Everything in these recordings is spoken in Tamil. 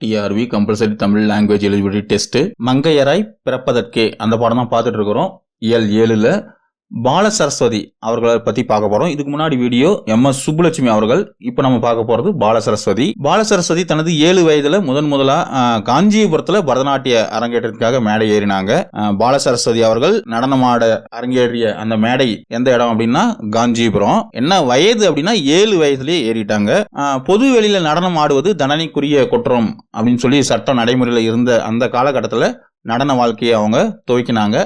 TRV compulsory Tamil language eligibility test மங்கையராய் பிறப்பதற்கே அந்த பாடம் தான் பார்த்துட்டு இருக்கிறோம். இயல் ஏழுல பால சரஸ்வதி அவர்களை பத்தி பார்க்க போறோம். இதுக்கு முன்னாடி வீடியோ எம் எஸ் சுப்புலட்சுமி அவர்கள் இப்போ நம்ம பார்க்க போறது பால சரஸ்வதி பால சரஸ்வதி தனது ஏழு வயதுல முதன் முதலா காஞ்சிபுரத்துல பரதநாட்டிய அரங்கேற்றத்துக்காக மேடை ஏறினாங்க. பால சரஸ்வதி அவர்கள் நடனமாட அரங்கேறிய அந்த மேடை எந்த இடம் அப்படின்னா காஞ்சிபுரம். என்ன வயது அப்படின்னா ஏழு வயதுலயே ஏறிட்டாங்க. பொது வெளியில நடனம் ஆடுவது தண்டனைக்குரிய குற்றம் அப்படின்னு சொல்லி சட்டம் நடைமுறையில் இருந்த அந்த காலகட்டத்தில் நடன வாழ்க்கையை அவங்க துவக்கினாங்க.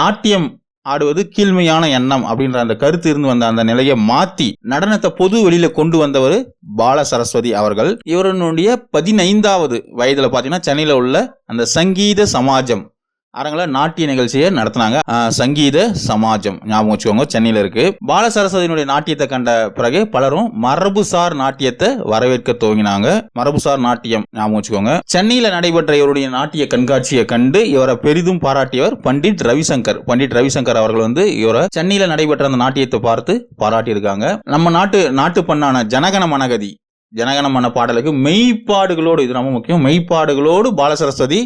நாட்டியம் ஆடுவது கீழ்மையான எண்ணம் அப்படின்ற அந்த கருத்து இருந்து வந்த அந்த நிலையை மாத்தி நடனத்தை பொது வெளியில கொண்டு வந்தவர் பால சரஸ்வதி அவர்கள். இவருடைய பதினைந்தாவது வயதுல பாத்தீங்கன்னா சென்னையில உள்ள அந்த சங்கீத சமாஜம் அரங்கில் நாட்டிய நிகழ்ச்சியை நடத்தினாங்க. சங்கீத சமாஜம் ஞாபகம் வச்சுக்கோங்க சென்னையில் இருக்கு. பால சரஸ்வதியினுடைய நாட்டியத்தை கண்ட பிறகு பலரும் மரபுசார் நாட்டியத்தை வரவேற்க துவங்கினாங்க. மரபுசார் நாட்டியம் ஞாபகம் வச்சுக்கோங்க. சென்னையில் நடைபெற்ற இவருடைய நாட்டிய கண்காட்சியை கண்டு இவரை பெரிதும் பாராட்டியவர் பண்டிட் ரவிசங்கர். பண்டிட் ரவிசங்கர் அவர்கள் வந்து இவரை சென்னையில் நடைபெற்ற அந்த நாட்டியத்தை பார்த்து பாராட்டியிருக்காங்க. நம்ம நாட்டு நாட்டு பண்ணான ஜனகன மனகதி ஜனகணமன பாடலுக்கு மெய்ப்பாடுகளோடு இது ரொம்ப முக்கியம் மெய்ப்பாடுகளோடு பாலசரஸ்வதி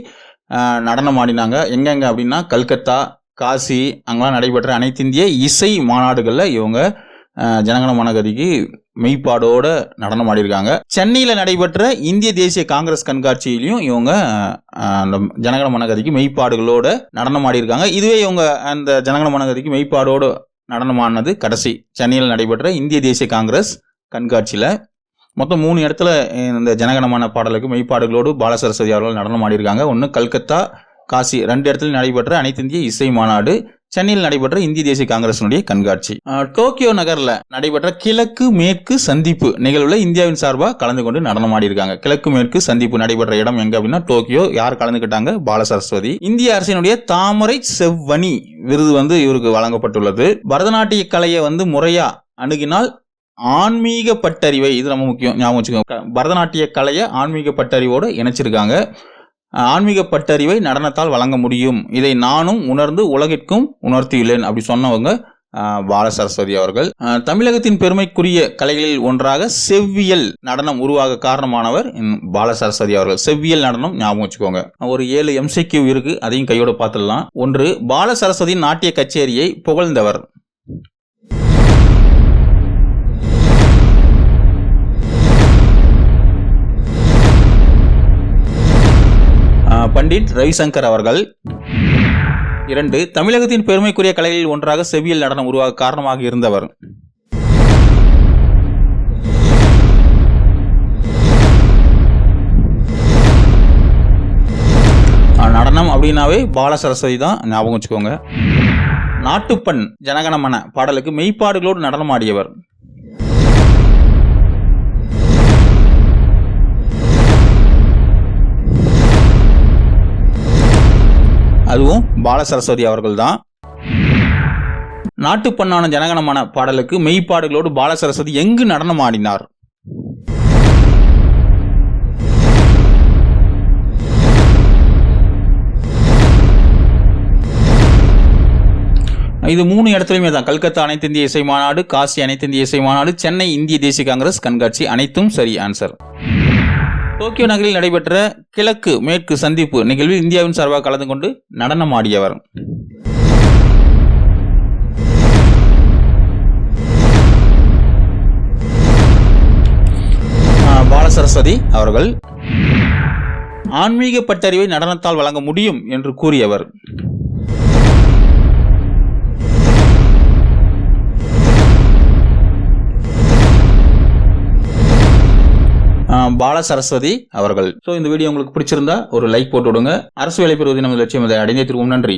நடனம் ஆடினாங்க. எங்கெங்க அப்படின்னா கல்கத்தா காசி அங்கெல்லாம் நடைபெற்ற அனைத்திந்திய இசை மாநாடுகளில் இவங்க ஆஹ், ஜனகண மனகதிக்கு மெய்ப்பாடோட நடனம் ஆடியிருக்காங்க. சென்னையில் நடைபெற்ற இந்திய தேசிய காங்கிரஸ் கண்காட்சியிலையும் இவங்க அந்த ஜனகண மனகதிக்கு மெய்ப்பாடுகளோட நடனம் ஆடியிருக்காங்க. இதுவே இவங்க அந்த ஜனகண மனகதிக்கு மெய்ப்பாடோடு நடனமானது கடைசி. சென்னையில் நடைபெற்ற இந்திய தேசிய காங்கிரஸ் கண்காட்சியில் மொத்தம் மூணு இடத்துல இந்த ஜனகணமான பாடலுக்கு மெய்ப்பாடுகளோடு பாலசரஸ்வதி அவர்கள் நடனம் ஆடியிருக்காங்க. ஒன்று கல்கத்தா காசி ரெண்டு இடத்துல நடைபெற்ற அனைத்து இந்திய இசை மாநாடு. சென்னையில் நடைபெற்ற இந்திய தேசிய காங்கிரசினுடைய கண்காட்சி. டோக்கியோ நகரில் நடைபெற்ற கிழக்கு மேற்கு சந்திப்பு நிகழ்வில் இந்தியாவின் சார்பாக கலந்து கொண்டு நடனம் ஆடியிருக்காங்க. கிழக்கு மேற்கு சந்திப்பு நடைபெற்ற இடம் எங்க அப்படின்னா டோக்கியோ. யார் கலந்துக்கிட்டாங்க? பாலசரஸ்வதி. இந்திய அரசினுடைய தாமரை செவ்வணி விருது வந்து இவருக்கு வழங்கப்பட்டுள்ளது. பரதநாட்டிய கலையை வந்து முறையா அணுகினால் ஆன்மீக பட்டறிவை இது ரொம்ப முக்கியம் ஞாபகம் வச்சுக்கோங்க. பரதநாட்டிய கலையை ஆன்மீக பட்டறிவோடு இணைச்சிருக்காங்க. ஆன்மீக பட்டறிவை நடனத்தால் வழங்க முடியும். இதை நானும் உணர்ந்து உலகிற்கும் உணர்த்தியுள்ளேன் அப்படி சொன்னவங்க பால சரஸ்வதி அவர்கள். தமிழகத்தின் பெருமைக்குரிய கலைகளில் ஒன்றாக செவ்வியல் நடனம் உருவாக காரணமானவர் பால சரஸ்வதி அவர்கள். செவ்வியல் நடனம் ஞாபகம் வச்சுக்கோங்க. ஒரு ஏழு எம்சிக்யூ இருக்கு அதையும் கையோட பார்த்துடலாம். ஒன்று பால சரஸ்வதி நாட்டிய கச்சேரியை புகழ்ந்தவர். பண்டிட் ரவிசங்கர் அவர்கள். இரண்டு தமிழகத்தின் பெருமைக்குரிய கலைகளில் ஒன்றாக செவியல் நடனம் உருவாக காரணமாக இருந்தவர். நடனம் அப்படின்னாவே பால சரஸ்வதி தான் ஞாபகம் வச்சுக்கோங்க. நாட்டுப்பண் ஜனகணமன பாடலுக்கு மெய்ப்பாடுகளோடு நடனம் அதுவும் பால சரஸ்வதி அவர்கள் தான் நாட்டுப்பண்ணான ஜனகணமான பாடலுக்கு மெய்ப்பாடுகளோடு பால சரஸ்வதி எங்கு நடனம் ஆடினார் இது மூணு இடத்துலையுமே தான். கல்கத்தா அனைத்து இந்திய இசை மாநாடு காசி அனைத்து இந்திய இசை மாநாடு சென்னை இந்திய தேசிய காங்கிரஸ் கண்காட்சி அனைத்தும் சரி ஆன்சர் டோக்கியோ நகரில் நடைபெற்ற கிழக்கு மேற்கு சந்திப்பு நிகழ்வில் இந்தியாவின் சார்பாக கலந்து கொண்டு நடனம் ஆடியவர். பாலசரஸ்வதி அவர்கள் ஆன்மீக பட்டறிவை நடனத்தால் வழங்க முடியும் என்று கூறியவர். பால சரஸ்வதி அவர்கள். ஸோ இந்த வீடியோ உங்களுக்கு பிடிச்சிருந்தா ஒரு லைக் போட்டு விடுங்க. அரசு வேலை பெறுவது நமது லட்சியம் அதை அடைந்தே திருவோம். நன்றி.